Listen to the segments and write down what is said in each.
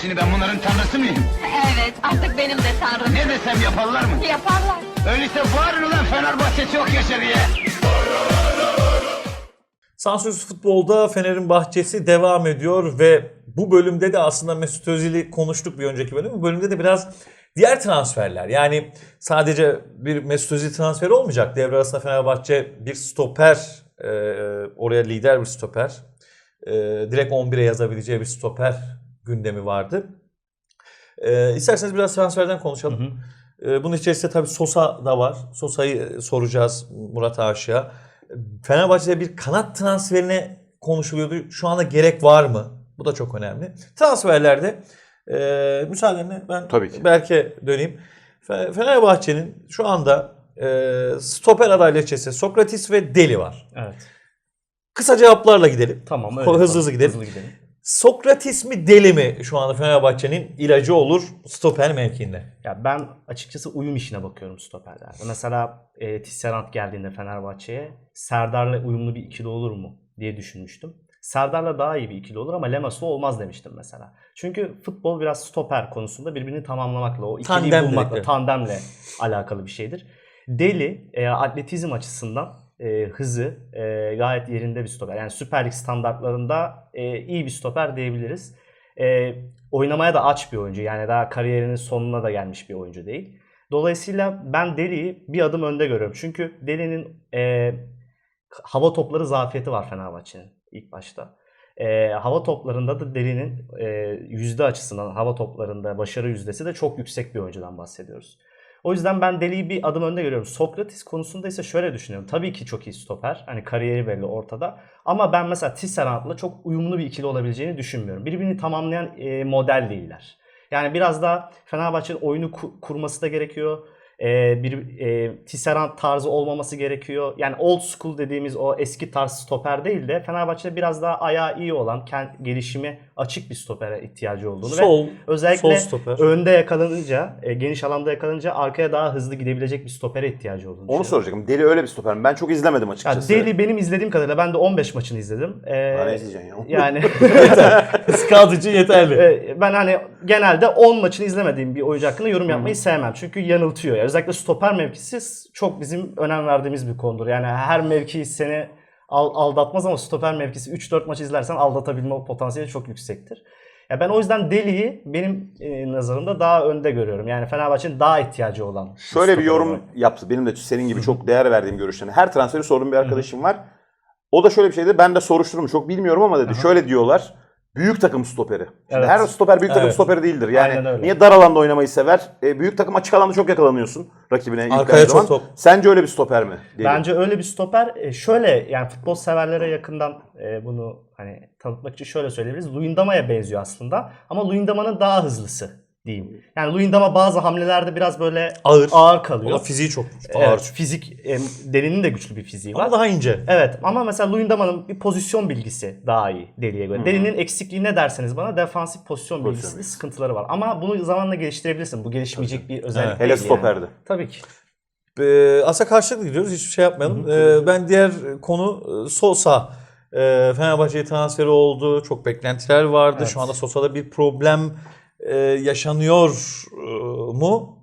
Şimdi ben bunların tanrısı mıyım? Evet, artık benim de tanrım. Ne desem yaparlar mı? Yaparlar. Öyleyse bağırın ulan Fenerbahçe çok yaşa diye. Sansürsüz futbolda Fener'in bahçesi devam ediyor ve bu bölümde de aslında Mesut Özil'i konuştuk bir önceki bölüm. Bu bölümde de biraz diğer transferler yani sadece bir Mesut Özil transferi olmayacak. Devre arasında Fenerbahçe bir stoper, e, oraya lider bir stoper, e, direkt 11'e yazabileceği bir stoper gündemi vardı. E, isterseniz biraz transferden konuşalım. E, bunun içerisinde tabii Sosa da var. Sosa'yı soracağız Murat Aşık'a. Fenerbahçe'de bir kanat transferine konuşuluyordu. Şu anda gerek var mı? Bu da çok önemli. Transferlerde e, müsaadenle ben. Berk'e döneyim. Fe- Fenerbahçe'nin şu anda e, stoper aday listesi Sokratis ve Deli var. Evet. Kısa cevaplarla gidelim. Tamam. Hızlı öyle hızlı gidelim. Hızlı gidelim. Sokratis mi Deli mi şu anda Fenerbahçe'nin ilacı olur stoper mevkiinde? Ya ben açıkçası uyum işine bakıyorum stoperlerde. Mesela e, Tisserand geldiğinde Fenerbahçe'ye Serdar'la uyumlu bir ikili olur mu diye düşünmüştüm. Serdar'la daha iyi bir ikili olur ama Lemas'la olmaz demiştim mesela. Çünkü futbol biraz stoper konusunda birbirini tamamlamakla, o ikiliyi Tandem bulmakla, dedikleri. tandemle alakalı bir şeydir. Deli e, atletizm açısından e, hızı e, gayet yerinde bir stoper. Yani Süper Lig standartlarında e, iyi bir stoper diyebiliriz. E, oynamaya da aç bir oyuncu. Yani daha kariyerinin sonuna da gelmiş bir oyuncu değil. Dolayısıyla ben Deli'yi bir adım önde görüyorum. Çünkü Deli'nin e, hava topları zafiyeti var Fenerbahçe'nin ilk başta. E, hava toplarında da Deli'nin e, yüzde açısından hava toplarında başarı yüzdesi de çok yüksek bir oyuncudan bahsediyoruz. O yüzden ben Deli'yi bir adım önde görüyorum. Sokratis konusunda ise şöyle düşünüyorum. Tabii ki çok iyi stoper. Hani kariyeri belli ortada. Ama ben mesela Tisserand'la çok uyumlu bir ikili olabileceğini düşünmüyorum. Birbirini tamamlayan e, model değiller. Yani biraz daha Fenerbahçe'nin oyunu ku- kurması da gerekiyor. E, bir e, Tisserand tarzı olmaması gerekiyor. Yani old school dediğimiz o eski tarz stoper değil de Fenerbahçe'de biraz daha ayağı iyi olan, kend, gelişimi açık bir stopere ihtiyacı olduğunu Sol, ve özellikle sol stoper. önde yakalanınca, e, geniş alanda yakalanınca arkaya daha hızlı gidebilecek bir stopere ihtiyacı olduğunu Onu soracaktım. Deli öyle bir stoper mi? Ben çok izlemedim Ya açıkçası. Deli benim izlediğim kadarıyla ben de 15 maçını izledim. Ee, Bana izleyeceksin ya. yani Scout için yeterli. e, ben hani genelde 10 maçını izlemediğim bir oyuncu hakkında yorum yapmayı sevmem. Çünkü yanıltıyor. Ya. Özellikle stoper mevkisi çok bizim önem verdiğimiz bir konudur. Yani her mevki seni al- aldatmaz ama stoper mevkisi 3-4 maç izlersen aldatabilme potansiyeli çok yüksektir. Ya ben o yüzden Deli'yi benim e, nazarımda daha önde görüyorum. Yani Fenerbahçe'nin daha ihtiyacı olan. Şöyle bir yorum olarak. yaptı. Benim de senin gibi çok değer verdiğim görüşlerine. Her transferi sorduğum bir arkadaşım var. O da şöyle bir şeydi. Ben de soruşturdum. Çok bilmiyorum ama dedi. Şöyle diyorlar. Büyük takım stoperi. Şimdi Evet. her stoper büyük takım Evet. stoperi değildir. Aynen Yani öyle. niye dar alanda oynamayı sever? E, büyük takım açık alanda çok yakalanıyorsun rakibine. ilk Arkaya çok zaman. top. Sence öyle bir stoper mi? Deli. Bence öyle bir stoper e, şöyle yani futbol severlere yakından e, bunu hani tanıtmak için şöyle söyleyebiliriz. Luyendama'ya benziyor aslında ama Luyendama'nın daha hızlısı diyeyim. Yani Luyendama bazı hamlelerde biraz böyle Ağır. ağır kalıyor. O da fiziği çok Evet, ağır. fizik e, Deli'nin de güçlü bir fiziği var. Ama daha ince. Evet ama mesela Luyendama'nın bir pozisyon bilgisi daha iyi Deli'ye göre. Deli'nin eksikliği ne derseniz bana defansif pozisyon bilgisinde sıkıntıları var. Ama bunu zamanla geliştirebilirsin. Bu gelişmeyecek bir özellik Evet. değil Hele yani. stoperde. Tabii ki. Ee, asa karşılıklı gidiyoruz. Hiçbir şey yapmayalım. Ee, ben diğer konu e, Sosa. Ee, Fenerbahçe'ye transferi oldu. Çok beklentiler vardı. Evet. Şu anda Sosa'da bir problem e, yaşanıyor e, mu?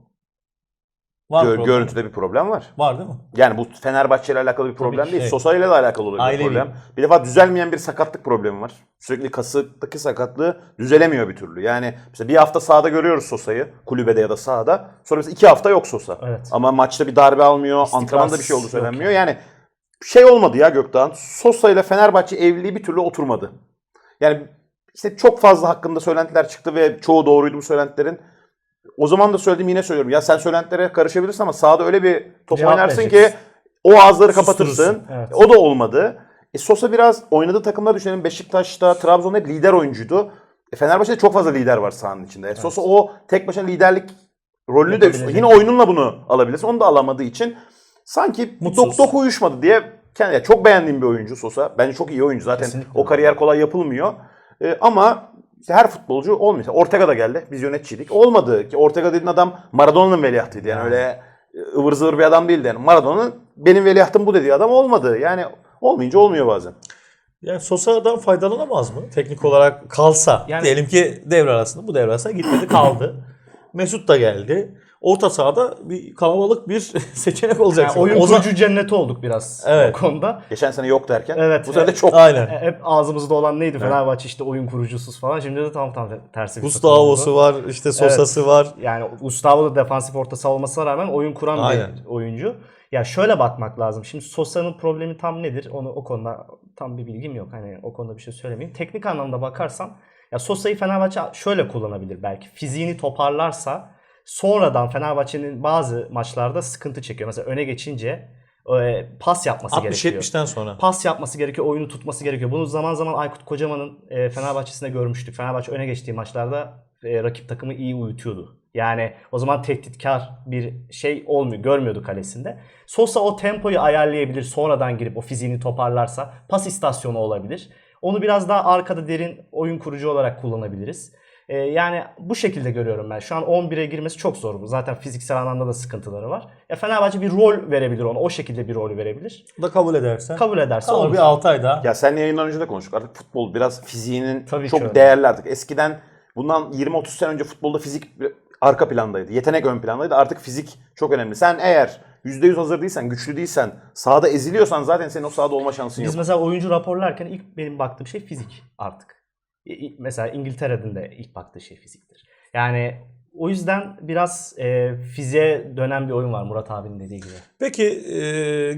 Var Gör- problem. görüntüde bir problem var. Var değil mi? Yani bu Fenerbahçe ile alakalı bir problem ki, değil. evet. Sosa ile de alakalı olan bir Ailevi. problem. Bir defa düzelmeyen bir sakatlık problemi var. Sürekli kasıktaki sakatlığı düzelemiyor bir türlü. Yani mesela bir hafta sahada görüyoruz Sosa'yı. Kulübede ya da sahada. Sonra mesela iki hafta yok Sosa. Evet. Ama maçta bir darbe almıyor. İstikrarsız Antrenmanda bir şey olduğu yok söylenmiyor. Yani şey olmadı ya Gökdağ'ın. Sosa ile Fenerbahçe evliliği bir türlü oturmadı. Yani işte çok fazla hakkında söylentiler çıktı ve çoğu doğruydu bu söylentilerin. O zaman da söyledim yine söylüyorum. Ya sen söylentilere karışabilirsin ama sahada öyle bir top Cevap oynarsın ki vereceksin. o ağızları kapatırsın. Evet. O da olmadı. E Sosa biraz oynadığı takımlar düşünelim. Beşiktaş'ta, Trabzon'da hep lider oyuncuydu. E Fenerbahçe'de çok fazla lider var sahanın içinde. E Sosa o tek başına liderlik rolünü de Yapabilecek. yine oyununla bunu alabilirsin. Onu da alamadığı için sanki Mutsuz. dok dok uyuşmadı diye kendi çok beğendiğim bir oyuncu Sosa. Bence çok iyi oyuncu. Zaten Kesinlikle. o kariyer kolay yapılmıyor. E, ama işte her futbolcu olmuyor. Ortega da geldi. Biz yönetçiydik. Olmadı ki Ortega dediğin adam Maradona'nın veliahtıydı. Yani öyle e, ıvır zıvır bir adam değildi. Yani Maradona'nın benim veliahtım bu dediği adam olmadı. Yani olmayınca olmuyor bazen. Yani Sosa'dan faydalanamaz mı? Teknik olarak kalsa. Yani- Diyelim ki devre arasında bu devre arasında gitmedi kaldı. Mesut da geldi. Orta sahada bir kalabalık bir seçenek olacak. Yani oyun O zaman- kurucu cenneti olduk biraz Evet. o konuda. Geçen sene yok derken Evet, bu sene de evet. çok. Aynen. E, Hep ağzımızda olan neydi Fenerbahçe işte oyun kurucusuz falan. Şimdi de tam tam tersi bir Gustavo'su var, işte Sosa'sı var. Yani Gustavo da defansif orta saha olmasına rağmen oyun kuran Aynen. bir oyuncu. Ya şöyle bakmak lazım. Şimdi Sosa'nın problemi tam nedir? Onu o konuda tam bir bilgim yok. Hani o konuda bir şey söylemeyeyim. Teknik anlamda bakarsan ya Sosa'yı Fenerbahçe şöyle kullanabilir belki. Fiziğini toparlarsa sonradan Fenerbahçe'nin bazı maçlarda sıkıntı çekiyor. Mesela öne geçince e, pas yapması gerekiyor. 60-70'ten sonra. Pas yapması gerekiyor, oyunu tutması gerekiyor. Bunu zaman zaman Aykut Kocaman'ın e, Fenerbahçe'sinde görmüştük. Fenerbahçe öne geçtiği maçlarda e, rakip takımı iyi uyutuyordu. Yani o zaman tehditkar bir şey olmuyor, görmüyordu kalesinde. Sosa o tempoyu ayarlayabilir, sonradan girip o fiziğini toparlarsa pas istasyonu olabilir. Onu biraz daha arkada derin oyun kurucu olarak kullanabiliriz. E, yani bu şekilde görüyorum ben. Şu an 11'e girmesi çok zor. Zaten fiziksel anlamda da sıkıntıları var. Ya Fenerbahçe bir rol verebilir ona. O şekilde bir rol verebilir. da kabul edersen. Kabul ederse Tamam olur. bir 6 ay daha. Ya seninle yayından önce de konuştuk. Artık futbol biraz fiziğinin Tabii ki çok değerli artık. Eskiden bundan 20-30 sene önce futbolda fizik bir- arka plandaydı. Yetenek ön plandaydı. Artık fizik çok önemli. Sen eğer %100 hazır değilsen, güçlü değilsen, sahada eziliyorsan zaten senin o sahada olma şansın Biz yok. mesela oyuncu raporlarken ilk benim baktığım şey fizik artık. Mesela İngiltere'nin de ilk baktığı şey fiziktir. Yani o yüzden biraz e, fiziğe dönen bir oyun var Murat abinin dediği gibi. Peki e,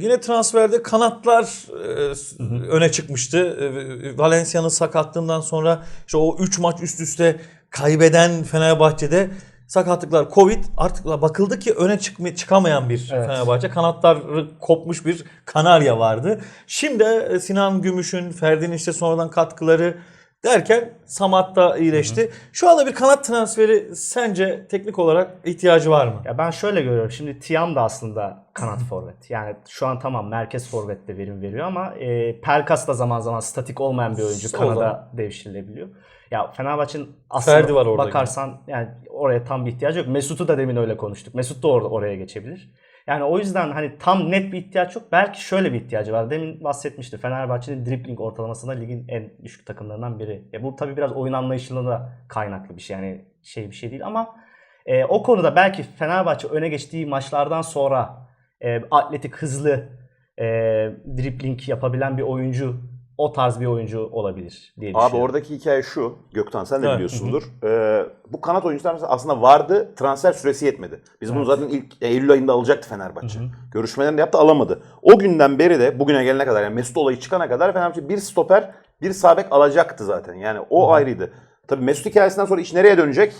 yine transferde kanatlar e, öne çıkmıştı. E, Valencia'nın sakatlığından sonra işte o 3 maç üst üste kaybeden Fenerbahçe'de sakatlıklar Covid artık bakıldı ki öne çıkma, çıkamayan bir Evet. Fenerbahçe. Kanatları kopmuş bir Kanarya vardı. Şimdi e, Sinan Gümüş'ün, Ferdi'nin işte sonradan katkıları derken Samat da iyileşti. Şu anda bir kanat transferi sence teknik olarak ihtiyacı var mı? Ya ben şöyle görüyorum. Şimdi Tiam da aslında kanat forvet. Yani şu an tamam merkez forvette verim veriyor ama e, Pelkas da zaman zaman statik olmayan bir oyuncu. Kanada devşirilebiliyor. Ya Fenerbahçe'nin aslında var orada bakarsan yani oraya tam bir ihtiyacı yok. Mesut'u da demin öyle konuştuk. Mesut da orada oraya geçebilir. Yani o yüzden hani tam net bir ihtiyaç yok. Belki şöyle bir ihtiyacı var. Demin bahsetmişti. Fenerbahçe'nin dribbling ortalamasında ligin en düşük takımlarından biri. Ya bu tabii biraz oyun anlayışıyla da kaynaklı bir şey. Yani şey bir şey değil ama e, o konuda belki Fenerbahçe öne geçtiği maçlardan sonra e, atletik, hızlı, e, dribbling yapabilen bir oyuncu, o tarz bir oyuncu olabilir diye Abi düşünüyorum. oradaki hikaye şu. Gökten sen de Evet. biliyorsundur. Ee, bu kanat oyuncular aslında vardı. Transfer süresi yetmedi. Biz bunu zaten ilk Eylül ayında alacaktı Fenerbahçe. Görüşmelerini yaptı alamadı. O günden beri de bugüne gelene kadar yani Mesut olayı çıkana kadar Fenerbahçe bir stoper bir sağ bek alacaktı zaten. Yani o ayrıydı. Tabii Mesut hikayesinden sonra iş nereye dönecek?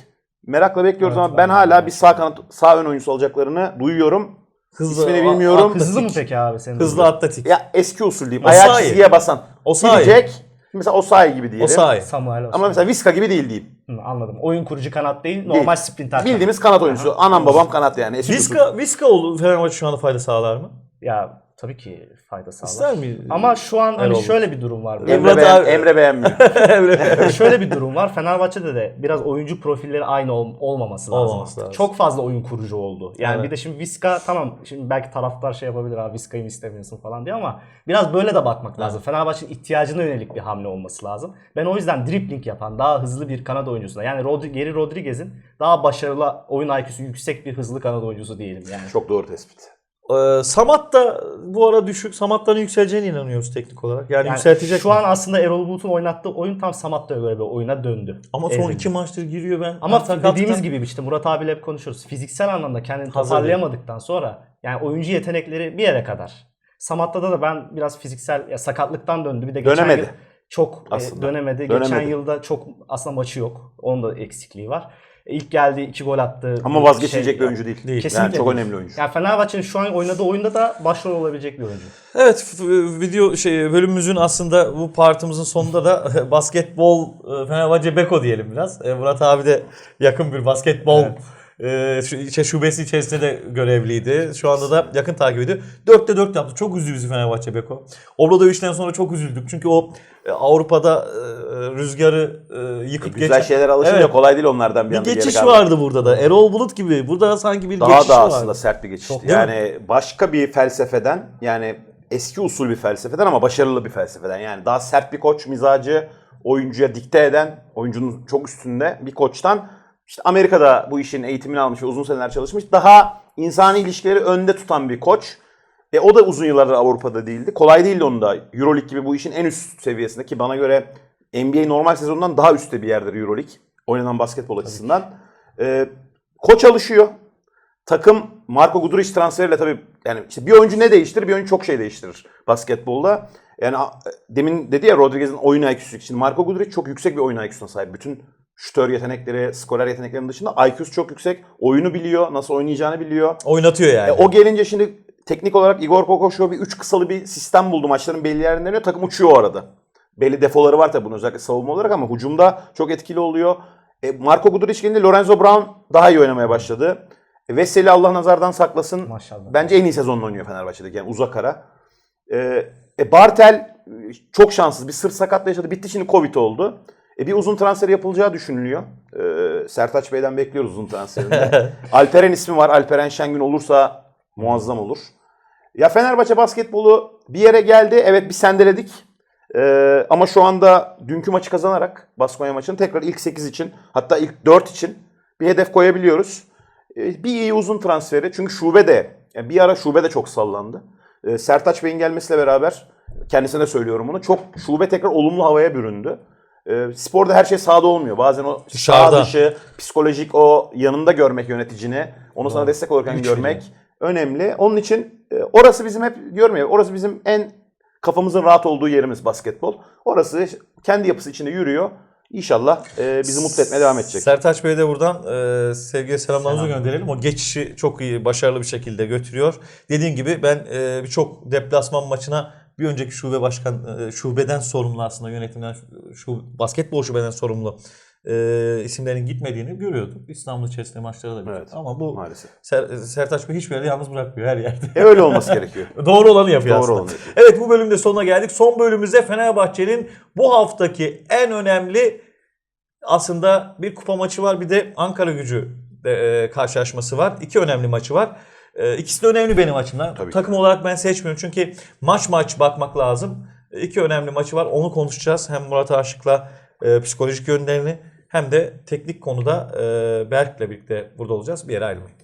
Merakla bekliyoruz Evet, ama ben hala bir sağ kanat sağ ön oyuncusu alacaklarını duyuyorum. Hızlı, İsmini bilmiyorum. atletik, Hızlı mı peki abi senin? Hızlı atletik. Ya eski usul diyeyim. İyi. çizgiye basan. O sağ iyi. Gidecek. Mesela Osayi gibi diyelim. O sahi. Samuel Osman. Ama mesela Viska gibi değil diyeyim. Hı, anladım. Oyun kurucu kanat değil, normal Değil. sprinter. Bildiğimiz kanat oyuncusu. Anam babam kanat yani. Eski usul. Viska, Viska oldu Fenerbahçe şu anda fayda sağlar mı? Ya tabii ki fayda sağlar. İster mi? Ama şu an hani Erol? şöyle bir durum var. Emre, Emre beğen, Emre beğenmiyor. şöyle bir durum var. Fenerbahçe'de de biraz oyuncu profilleri aynı ol- olmaması lazım. Olmaması lazım. Çok fazla oyun kurucu oldu. Yani Evet. bir de şimdi Viska tamam şimdi belki taraftar şey yapabilir abi Viska'yı mı istemiyorsun falan diye ama biraz böyle de bakmak lazım. Fenerbahçe'nin ihtiyacına yönelik bir hamle olması lazım. Ben o yüzden dribbling yapan daha hızlı bir kanat oyuncusuna yani Rodri, Geri Rodriguez'in daha başarılı oyun IQ'su yüksek bir hızlı kanat oyuncusu diyelim yani. Çok doğru tespit. Ee, Samat da bu ara düşük. Samat'ların yükseleceğine inanıyoruz teknik olarak. Yani, Yani yükseltecek. şu mi? an aslında Erol Bulut'un oynattığı oyun tam Samatta'ya göre bir oyuna döndü. ama son Ezildi. iki maçtır giriyor ben. Ama Sakatlıktan- dediğimiz gibi işte Murat abiyle hep konuşuruz. Fiziksel anlamda kendini toparlayamadıktan sonra yani oyuncu yetenekleri bir yere kadar. Samatta'da da ben biraz fiziksel ya sakatlıktan döndü. Bir de geçen Dönemedi. yıl çok e, Aslında. dönemedi. Geçen Dönemedi. yılda çok aslında maçı yok. Onun da eksikliği var. İlk geldi iki gol attı. Ama vazgeçilecek şey- bir oyuncu değil. Değil. Kesinlikle Yani çok değil. önemli oyuncu. Yani Fenerbahçe'nin şu an oynadığı oyunda da başrol olabilecek bir oyuncu. Evet video şey bölümümüzün aslında bu partımızın sonunda da basketbol e, Fenerbahçe Beko diyelim biraz. E, Murat abi de yakın bir basketbol e, şu- şubesi içerisinde de görevliydi. Şu anda da yakın takip ediyor. 4'te 4 yaptı. Çok üzdü bizi Fenerbahçe Beko. Obradovic'den sonra çok üzüldük. Çünkü o e, Avrupa'da e, rüzgarı e, yıkıp Güzel geçen şeyler alışınca Evet. kolay değil onlardan bir bir geri geçiş kalmak. vardı burada da. Erol Bulut gibi. Burada sanki bir Daha geçiş da vardı. aslında sert bir geçişti. Çok, yani başka bir felsefeden yani eski usul bir felsefeden ama başarılı bir felsefeden. Yani daha sert bir koç mizacı, oyuncuya dikte eden, oyuncunun çok üstünde bir koçtan işte Amerika'da bu işin eğitimini almış ve uzun seneler çalışmış. Daha insani ilişkileri önde tutan bir koç. E, o da uzun yıllardır Avrupa'da değildi. Kolay değildi onun da. Euroleague gibi bu işin en üst seviyesinde ki bana göre NBA normal sezonundan daha üstte bir yerdir Euroleague. Oynanan basketbol açısından. E, koç alışıyor. Takım Marco Guduric transferiyle tabii yani işte bir oyuncu ne değiştirir? Bir oyuncu çok şey değiştirir basketbolda. Yani demin dedi ya Rodriguez'in oyun IQ'su için Marco Guduric çok yüksek bir oyun IQ'suna sahip. Bütün şütör yetenekleri, skorer yeteneklerinin dışında IQ'su çok yüksek. Oyunu biliyor, nasıl oynayacağını biliyor. Oynatıyor yani. E, o gelince şimdi teknik olarak Igor Kokoşko bir üç kısalı bir sistem buldu. Maçların belli yerlerine dönüyor. Takım uçuyor o arada. Belli defoları var tabii bunun özellikle savunma olarak ama hücumda çok etkili oluyor. E, Marco Guduric gelince Lorenzo Brown daha iyi oynamaya başladı. E, Veseli Allah nazardan saklasın. Maşallah. Bence en iyi sezonunu oynuyor Fenerbahçe'deki yani uzak ara. E, e, Bartel e, çok şanssız. Bir sırt sakatlığı yaşadı. Bitti şimdi Covid oldu. E, bir uzun transfer yapılacağı düşünülüyor. E, Sertaç Bey'den bekliyoruz uzun transferinde. Alperen ismi var. Alperen Şengün olursa muazzam olur. Ya Fenerbahçe basketbolu bir yere geldi. Evet bir sendeledik. Ee, ama şu anda dünkü maçı kazanarak Baskonya maçını tekrar ilk 8 için hatta ilk 4 için bir hedef koyabiliyoruz. Ee, bir iyi uzun transferi. Çünkü şube de yani bir ara şube de çok sallandı. Ee, Sertaç Bey'in gelmesiyle beraber kendisine söylüyorum bunu. Çok şube tekrar olumlu havaya büründü. Ee, sporda her şey sahada olmuyor. Bazen o Dışarıda. sağ dışı, psikolojik o yanında görmek yöneticini, onu sana destek olurken Güç görmek önemli. Onun için e, orası bizim hep diyorum ya, orası bizim en kafamızın rahat olduğu yerimiz basketbol. Orası kendi yapısı içinde yürüyor. İnşallah e, bizi mutlu etmeye devam edecek. Sertaç Bey'e de buradan e, sevgiye selamlarımızı gönderelim. O geçişi çok iyi, başarılı bir şekilde götürüyor. Dediğim gibi ben e, birçok deplasman maçına bir önceki şube başkan, e, şubeden sorumlu aslında yönetimden, şu basketbol şubeden sorumlu e, isimlerin gitmediğini görüyordum. İstanbul içerisinde maçlara da. Evet, Ama bu maalesef. Ser- Sertaç Bey hiçbir yerde yalnız bırakmıyor her yerde. E öyle olması gerekiyor. Doğru olanı yapıyor Doğru aslında. olanı yapıyor. Evet bu bölümde sonuna geldik. Son bölümümüzde Fenerbahçe'nin bu haftaki en önemli aslında bir kupa maçı var bir de Ankara gücü de, e, karşılaşması var. İki önemli maçı var. E, ikisi de önemli benim açımdan. Tabii ki. Takım olarak ben seçmiyorum çünkü maç maç bakmak lazım. E, İki önemli maçı var. Onu konuşacağız. Hem Murat Aşık'la e, psikolojik yönlerini hem de teknik konuda e, Berk'le birlikte burada olacağız. Bir yere ayrılmayın.